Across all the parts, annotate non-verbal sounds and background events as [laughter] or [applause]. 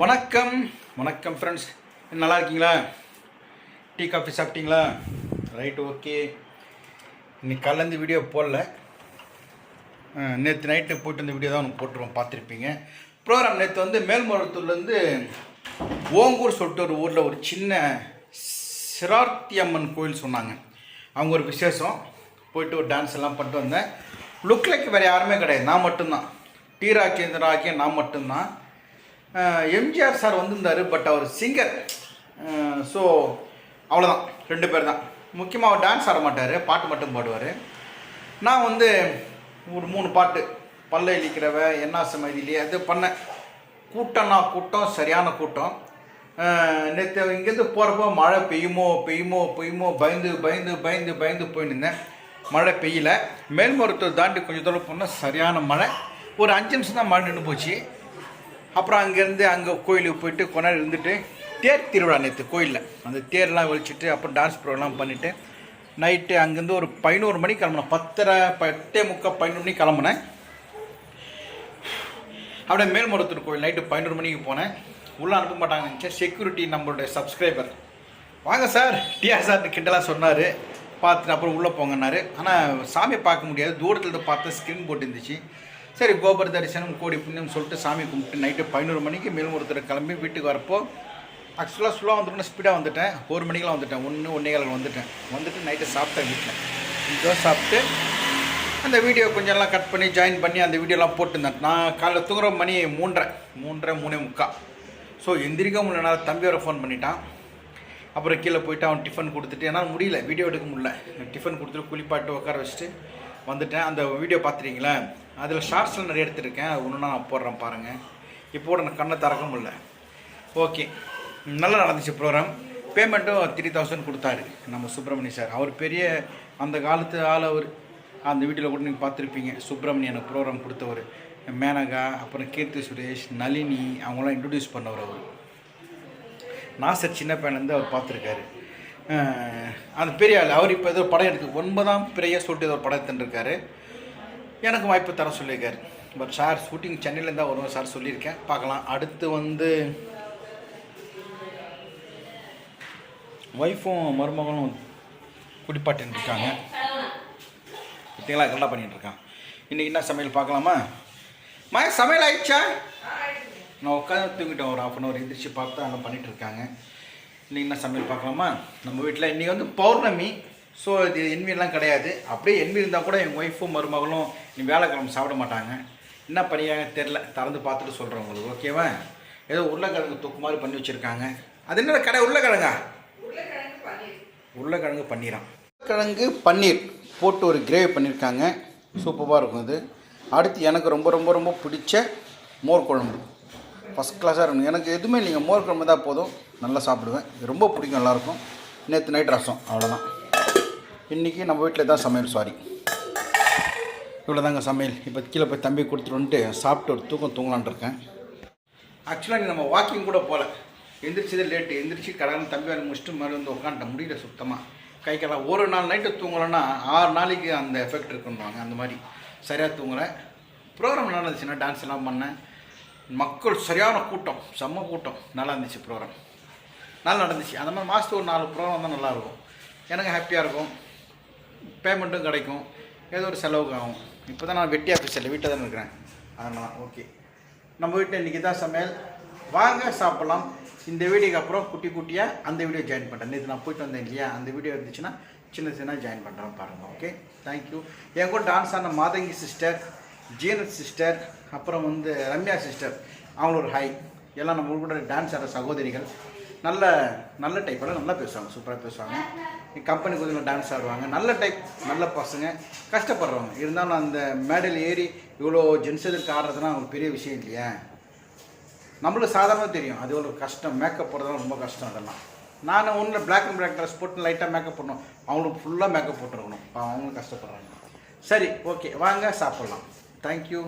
வணக்கம். வணக்கம் ஃப்ரெண்ட்ஸ் நல்லா இருக்கீங்களா? டீ காஃபி சாப்பிட்டீங்களா? ரைட் ஓகே இன்னைக்கு காலையிலேருந்து வீடியோ போடல. நேற்று நைட்டு போயிட்டு இந்த வீடியோ தான் ஒன்று போட்டுருவோம் பார்த்துருப்பீங்க. ப்ரோக்ராம் நேற்று வந்து மேல்மருவத்தூர்லேருந்து ஓங்கூர் சொல்லிட்டு ஒரு ஊரில் ஒரு சின்ன சிரார்த்தி அம்மன் கோயில் சொன்னாங்க. அவங்க ஒரு விசேஷம். போயிட்டு ஒரு டான்ஸ் எல்லாம் பண்ணிட்டு வந்தேன். லுக் லைக் வேறு யாருமே கிடையாது. நான் மட்டும்தான். டி ராஜேந்திர ஆகிய நான் மட்டும்தான். எம்ஜிஆர் சார் வந்திருந்தார் பட் அவர் சிங்கர் ஸோ அவ்வளோதான் ரெண்டு பேர் தான் முக்கியமாக அவர் டான்ஸ் ஆட மாட்டார் பாட்டு மட்டும் பாடுவார். நான் வந்து ஒரு மூணு பாட்டு பல்ல இழிக்கிறவ என்ன சமைதிலே அது பண்ணேன். கூட்டம்னா கூட்டம் சரியான கூட்டம். நேற்று இங்கேருந்து போகிறப்போ மழை பெய்யுமோ பெய்யுமோ பெய்யுமோ பயந்து பயந்து பயந்து பயந்து போயின்னு இருந்தேன். மழை பெய்யல. மேல்மருத்துவ தாண்டி கொஞ்சம் தூரம் போனால் சரியான மழை. ஒரு அஞ்சு நிமிஷம் தான் மழை நின்று போச்சு. அப்புறம் அங்கேருந்து அங்கே கோயிலுக்கு போயிட்டு கொஞ்ச இருந்துட்டு தேர் திருவிழா நேற்று கோயிலில். அந்த தேர்லாம் ஒழிச்சிட்டு அப்புறம் டான்ஸ் ப்ரோக்ராம் பண்ணிவிட்டு நைட்டு அங்கேருந்து ஒரு பதினோரு மணிக்கு கிளம்புனேன். பத்தரை பட்டே முக்கால் பதினோரு மணிக்கு கிளம்புனேன். அப்படியே மேல்மருத்தூர் கோயில் நைட்டு பதினோரு மணிக்கு போனேன். உள்ளே அனுப்ப மாட்டாங்கன்னு செக்யூரிட்டி நம்மளுடைய சப்ஸ்கிரைபர் வாங்க சார் டிஆர் சார் கிட்டலாம் சொன்னார். பார்த்துட்டு அப்புறம் உள்ளே போங்கன்னாரு. ஆனால் சாமியை பார்க்க முடியாது. தூரத்தில் இருந்து பார்த்தா ஸ்க்ரீன் போட்டு இருந்துச்சு. சரி கோபுர தரிசனம் கோடி புண்ணியம் சொல்லிட்டு சாமி கும்பிட்டு நைட்டு பதினோரு மணிக்கு மேல்மருத்தூர் கிளம்பி வீட்டுக்கு வரப்போ ஆக்சுவலாக ஸ்லோவாக வந்துட்டு ஸ்பீடாக வந்துட்டேன். ஒரு மணிக்கெலாம் வந்துட்டேன். ஒன்று ஒன்றே காலம் வந்துட்டேன். வந்துட்டு நைட்டு சாப்பிட்டேன் வீட்டில். இதோ சாப்பிட்டு அந்த வீடியோ கொஞ்சம் எல்லாம் கட் பண்ணி ஜாயின் பண்ணி அந்த வீடியோலாம் போட்டிருந்தேன். நான் காலைல தூங்குற மணி மூன்றரை மூன்றரை மூணே முக்கால். ஸோ எந்திரிக்க முடியல தம்பியோட ஃபோன் பண்ணிட்டான். அப்புறம் கீழே போயிட்டு அவன் டிஃபன் கொடுத்துட்டு என்னால் முடியல வீடியோ எடுக்க முடியல. டிஃபன் கொடுத்துட்டு குளிப்பாட்டு உட்கார வச்சுட்டு வந்துட்டேன். அந்த வீடியோ பார்த்துருக்கீங்களேன் அதில் ஷார்ட்ஸில் நிறைய எடுத்துருக்கேன். அது ஒன்று நான் போடுறேன் பாருங்கள் இப்போ நான் கண்ணை திறக்க முடியல. ஓகே. நல்லா நடந்துச்சு ப்ரோக்ராம் பேமெண்ட்டும் த்ரீ தௌசண்ட் கொடுத்தாரு நம்ம சுப்பிரமணிய சார் அவர் பெரிய அந்த காலத்து ஆள் அவர். அந்த வீட்டில் கூட நீங்கள் பார்த்துருப்பீங்க. சுப்பிரமணியன் ப்ரோக்ராம் கொடுத்தவர். மேனகா அப்புறம் கீர்த்தி சுரேஷ் நளினி அவங்களாம் இன்ட்ரடியூஸ் பண்ணவர் அவர். நாசர் சின்ன பையன்லேருந்து அவர் பார்த்துருக்காரு. அந்த பெரிய ஆள். அவர் இப்போ ஏதோ படம் எடுத்து ஒன்பதாம் பிறைய சொல்லிட்டு ஏதோ படம் எடுத்துருக்காரு எனக்கு வாய்ப்பு தர சொல்லியிருக்கார். பட் சார் ஷூட்டிங் சென்னையிலேருந்து தான் வருவோம் சார் சொல்லியிருக்கேன். பார்க்கலாம். அடுத்து வந்து ஒய்ஃபும் மருமகனும் குடிப்பாட்டின்னு இருக்காங்க பார்த்தீங்களா? கரெக்டாக பண்ணிகிட்ருக்கான் இன்றைக்கி என்ன சமையல் பார்க்கலாமா? மா சமையல் ஆயிடுச்சா? நான் உட்காந்து தூங்கிட்டேன். ஒரு ஆஃப் அன் ஹவர் எந்திரிச்சு பார்த்தா அதெல்லாம் பண்ணிகிட்ருக்காங்க இருக்காங்க இன்றைக்கி என்ன சமையல் பார்க்கலாமா? நம்ம வீட்டில் இன்றைக்கி வந்து பௌர்ணமி. ஸோ இது என்விலாம் கிடையாது. அப்படியே என்வி இருந்தால் கூட எங்கள் ஒய்ஃபும் மருமகளும் நீ வேலைக்கிழமை சாப்பிட மாட்டாங்க. என்ன பண்ணியாங்க தெரில திறந்து பார்த்துட்டு சொல்கிறேன் உங்களுக்கு ஓகேவா ஏதோ உருளைக்கிழங்கு தொக்கு மாதிரி பண்ணி வச்சுருக்காங்க. அது என்ன கடை? உருளைக்கிழங்கா? உருளைக்கிழங்கு பன்னீரா. உருளைக்கிழங்கு பன்னீர் போட்டு ஒரு கிரேவி பண்ணியிருக்காங்க சூப்பராக இருக்கும் இது. அடுத்து எனக்கு ரொம்ப ரொம்ப ரொம்ப பிடிச்ச மோர் குழம்பு. ஃபஸ்ட் கிளாஸாக இருக்கணும். எனக்கு எதுவுமே நீங்கள் மோர் குழம்பு தான் போதும். நல்லா சாப்பிடுவேன். இது ரொம்ப பிடிக்கும் நல்லாயிருக்கும் நேற்று நைட் ரசம். அவ்வளோதான் இன்றைக்கி நம்ம வீட்டில் தான் சமையல் சாரி இவ்வளோ தாங்க சமையல். இப்போ கீழே போய் தம்பி கொடுத்துட்டு வந்துட்டு சாப்பிட்டு ஒரு தூக்கம் தூங்கலான் இருக்கேன். ஆக்சுவலாக நம்ம வாக்கிங் கூட போகல எந்திரிச்சதே லேட்டு எந்திரிச்சு கடகன் தம்பி வேலை முடிச்சுட்டு மேலே வந்து உட்காந்துட்டேன் முடியல சுத்தமாக கை காலம் ஒரு நாள் நைட்டு தூங்கலைன்னா ஆறு நாளைக்கு அந்த எஃபெக்ட் இருக்குன்னுவாங்க அந்த மாதிரி. சரியாக தூங்குறேன். ப்ரோக்ராம் நல்லா இருந்துச்சுன்னா டான்ஸ் எல்லாம் பண்ணேன். மக்கள் சரியான கூட்டம் செம்ம கூட்டம். நல்லா இருந்துச்சு ப்ரோக்ராம் நல்லா நடந்துச்சு. அந்த மாதிரி மாதத்துக்கு ஒரு நாலு ப்ரோக்ராம் தான் நல்லாயிருக்கும் எனக்கு ஹாப்பியாக இருக்கும். பேமெண்ட்டும் கிடைக்கும். ஏதோ ஒரு செலவுக்கு ஆகும் இப்போ தான் நான் வெட்டி ஆஃபீஸில் வீட்டில் தான் இருக்கிறேன். அதனால் ஓகே நம்ம வீட்டில் இன்றைக்கி தான் சமையல். வாங்க சாப்பிட்லாம். இந்த வீடியோக்கு அப்புறம் குட்டி குட்டியாக அந்த வீடியோ ஜாயின் பண்ணுறேன் நேற்று நான் போயிட்டு வந்தேன் இல்லையா? அந்த வீடியோ இருந்துச்சுன்னா சின்ன சின்ன ஜாயின் பண்ணுறேன் பாருங்கள் ஓகே தேங்க்யூ என் கூட டான்ஸ் ஆன மாதங்கி சிஸ்டர் ஜீனத் சிஸ்டர் அப்புறம் வந்து ரம்யா சிஸ்டர் அவங்கள ஒரு ஹை எல்லாம் நம்ம கூட டான்ஸ் ஆடுற சகோதரிகள். நல்ல நல்ல டைப்பெல்லாம் நல்லா பேசுவாங்க சூப்பராக பேசுவாங்க. கம்பெனி கொஞ்சம் டான்ஸ் ஆடுவாங்க. நல்ல டைப் நல்ல பசங்க. கஷ்டப்படுறவங்க. இருந்தாலும் அந்த மேடல் ஏறி இவ்வளோ ஜென்ஸ் எதிர்க்கு ஆடுறதுனா அவங்களுக்கு பெரிய விஷயம் இல்லையா? நம்மளுக்கு சாதாரணமாக தெரியும். அது ஒரு கஷ்டம். மேக்கப் போடுறதுலாம் ரொம்ப கஷ்டம் அதெல்லாம். நான் ஒன்றில் பிளாக் அண்ட் பிளாக் ட்ரெஸ் போட்டு லைட்டாக மேக்கப் பண்ணணும் அவங்களுக்கு ஃபுல்லாக மேக்கப் போட்டுருக்கணும். அவங்களும் கஷ்டப்படுறாங்க. சரி ஓகே வாங்க சாப்பிட்லாம். தேங்க்யூ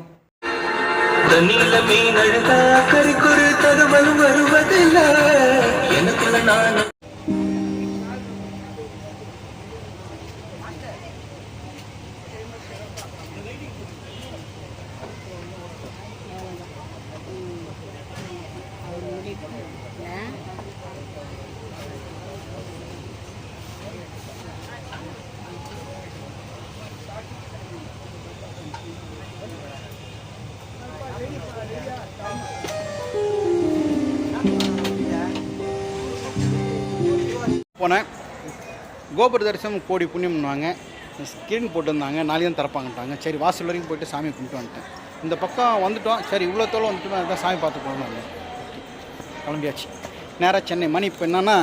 தண்ணில மீன் அழுதா குறு தகவல் வருவதில்லை. எனக்குள்ள நான் போனேன். கோபுர தரிசனம் கோடி புண்ணியம்னுவாங்க. ஸ்க்ரீன் போட்டிருந்தாங்க. நாளைக்கு தான் திறப்பாங்கட்டாங்க சரி வாசல் வரைக்கும் போயிட்டு சாமி கும்பிட்டு வந்துட்டேன். இந்த பக்கம் வந்துட்டோம். சரி இவ்வளோ தோலம் வந்துட்டு அதான் சாமி பார்த்து போகணும் கிளம்பியாச்சு. நேராக சென்னை. மணி இப்போ என்னென்னா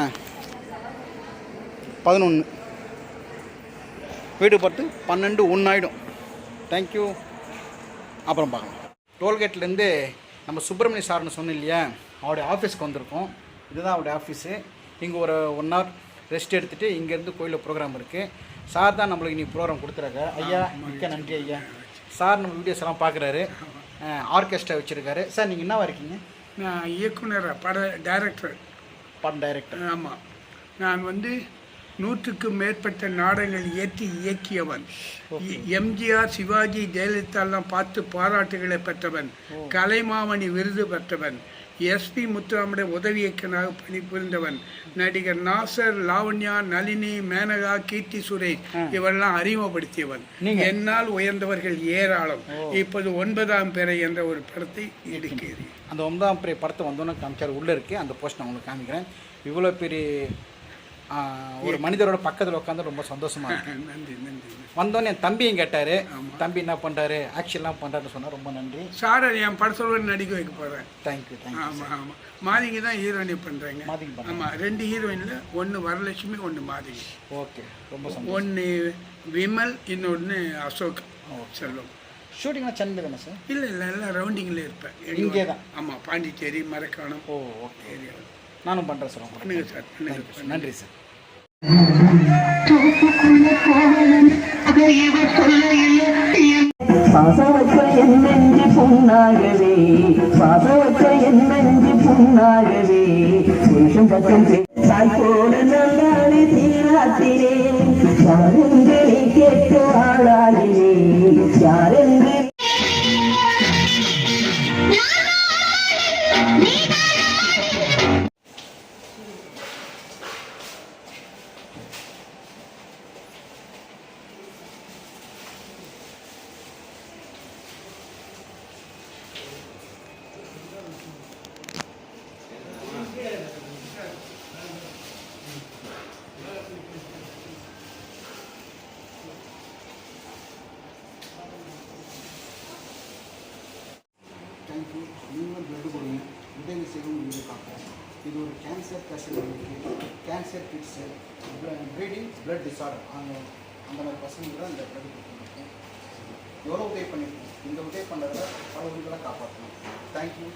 பதினொன்று வீடு பார்த்து பன்னெண்டு ஒன்று ஆகிடும் தேங்க்யூ அப்புறம் பார்க்கலாம். டோல்கேட்லேருந்து நம்ம சுப்பிரமணிய சார்னு சொன்னோம் இல்லையா? அவருடைய ஆஃபீஸ்க்கு வந்திருக்கோம். இதுதான் அவருடைய ஆஃபீஸு இங்கே ஒரு ஒன் ஹவர் ரெஸ்ட் எடுத்துகிட்டு இங்கேருந்து கோயிலில் ப்ரோக்ராம் இருக்குது சார் தான் நம்மளுக்கு நீ ப்ரோக்ராம் கொடுத்துருக்காரு ஐயா மிக்க நன்றி ஐயா. சார் நம்ம வீடியோஸ் எல்லாம் பார்க்குறாரு. ஆர்கெஸ்ட்ரா வச்சுருக்காரு. சார் நீங்கள் என்னவா இருக்கீங்க? நான் இயக்குனர் பட டைரக்டர். படம் டைரக்டர். ஆமாம் நான் வந்து நூற்றுக்கும் மேற்பட்ட நாடகங்கள் இயற்றி இயக்கியவன். எம்ஜிஆர் சிவாஜி ஜெயலலிதாலாம் பார்த்து பாராட்டுகளை பெற்றவன். கலைமாமணி விருது பெற்றவன். எஸ்பி முத்துராமுடைய உதவி இயக்குனராக பணிபுரிந்தவன் நடிகர் நாசர் லாவண்யா நளினி மேனகா கீர்த்தி சுரேஷ் இவரெல்லாம் அறிமுகப்படுத்தியவன்? என்னால் உயர்ந்தவர்கள் ஏராளம். இப்போது ஒன்பதாம் பிறை என்ற ஒரு படத்தை எடுக்கிறேன். அந்த ஒன்பதாம் பெரிய படத்தை வந்தோன்னே காமிச்சார். உள்ளே இருக்குது அந்த போஸ்ட் நான் உங்களுக்கு காமிக்கிறேன். இவ்வளோ பெரிய ஒரு மனிதரோட பக்கத்தில் உட்காந்து ரொம்ப சந்தோஷமாக இருக்கு. [laughs] நன்றி நன்றி வந்தோடனே என் தம்பியும் கேட்டார் தம்பி என்ன பண்ணுறாரு ஆக்ஷன்லாம் பண்ணுறாருன்னு சொன்னால் ரொம்ப நன்றி. சாரை என் படத்தோட நடிக்க வைக்க போகிறேன் தேங்க்யூ தேங்க்யூ ஆமாம் ஆமாம் மாதிகை தான் ஹீரோயினி பண்ணுறேங்க பண்ண ஆமாம் ரெண்டு ஹீரோயினில் ஒன்று வரலட்சுமி ஒன்று மாதிகை ஓகே ரொம்ப ஒன்று விமல் இன்னொன்று அசோக் செல்வம். ஷூட்டிங்லாம் சென்னை தானே சார் இல்லை இல்லை எல்லாம் ரவுண்டிங்கில் இருப்பேன். இங்கே தான். ஆமாம் பாண்டிச்சேரி மரக்காணம் ஓ ஓகே ஏரியாவில் நானும் பண்ணுறேன் சார் பண்ணுங்க சார் தேங்க்யூ சார் நன்றி சார். பாசவற்ற என் நெஞ்சு புண்ணாகவே பாசவற்ற என் நெஞ்சு புண்ணாகவே புருஷன் பக்கம் தாய் போல நல்லாளி தீராத்திரே யாரென்று நீ கேட்டு ஆளாளினே யாரென்று இது ஒரு cancer patient cancer kids bleeding blood disorder அந்த அந்த மாதிரி பசங்களுக்கு தான் இந்த பிளட் கொடுத்துருக்கேன் எவ்வளோ உதவி பண்ணியிருக்கோம் இந்த உதவி பண்ணுறத பல உயிர்களை காப்பாற்றணும் தேங்க்யூ